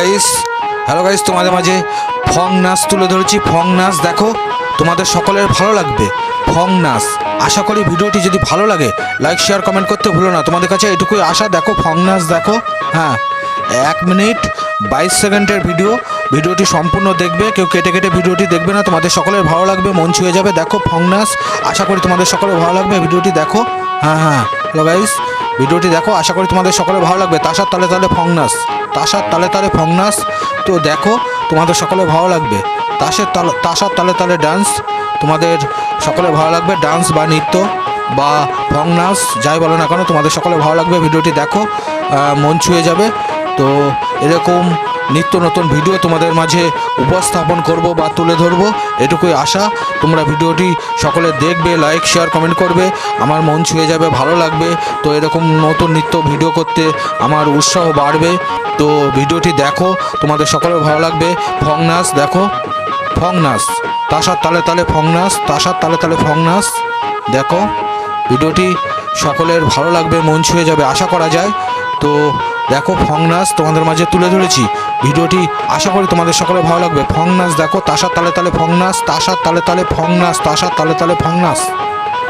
Guys hello guys তোমাদের মাঝে ফং নাচ তুলে ধরেছি। ফং নাচ দেখো, তোমাদের সকলের ভালো লাগবে। ফং নাচ। আশা করি ভিডিওটি যদি ভালো লাগে লাইক শেয়ার কমেন্ট করতে ভুলো না। তোমাদের কাছে এটুকুই আশা, দেখো ফং নাচ দেখো। হ্যাঁ এক মিনিট বাইশ সেকেন্ডের ভিডিও ভিডিওটি সম্পূর্ণ দেখবে, কেউ কেটে কেটে ভিডিওটি দেখবে না। তোমাদের সকলের ভালো লাগবে, মন ছুঁয়ে যাবে। দেখো ফং নাচ। আশা করি তোমাদের সকলের ভালো লাগবে, ভিডিওটি দেখো। হ্যাঁ হ্যাঁ। হ্যালো গাইস ভিডিওটি দেখো, আশা করি তোমাদের সকলের ভালো লাগবে। তাসার তালে তালে ফং নাচ। তাসার তালে তালে ফংনাস তো দেখো, তোমাদের সকলে ভালো লাগবে। তাসের তালে, তাসার তালে তালে ডান্স তোমাদের সকলে ভালো লাগবে ডান্স বা নৃত্য বা ফং নাচ যাই বলো না কেন, তোমাদের সকলে ভালো লাগবে, ভিডিওটি দেখো মন ছুঁয়ে যাবে। তো এরকম নিত্য নতুন ভিডিও তোমাদের মাঝে উপস্থাপন করব বা তুলে ধরবো, এটুকুই আশা। তোমরা ভিডিওটি সকলে দেখবে লাইক শেয়ার কমেন্ট করবে। আমার মন ছুঁয়ে যাবে, ভালো লাগবে। তো এরকম নতুন নিত্য ভিডিও করতে আমার উৎসাহ বাড়বে। তো ভিডিওটি দেখো, তোমাদের সকলের ভালো লাগবে। ফং নাচ, দেখো। ফং নাচ। তাসার তালে তালে ফং নাচ, তাসার তালে তালে ফং নাচ, দেখো। ভিডিওটি সকলের ভালো লাগবে, মন ছুঁয়ে যাবে, আশা করা যায়। তো দেখো ফং নাচ তোমাদের মাঝে তুলে ধরেছি। ভিডিওটি আশা করি তোমাদের সকলে ভালো লাগবে। ফং নাচ দেখো, তাসার তালে তালে ফং নাচ, তাসার তালে তালে ফং নাচ, তাসার তালে তালে ফং নাচ।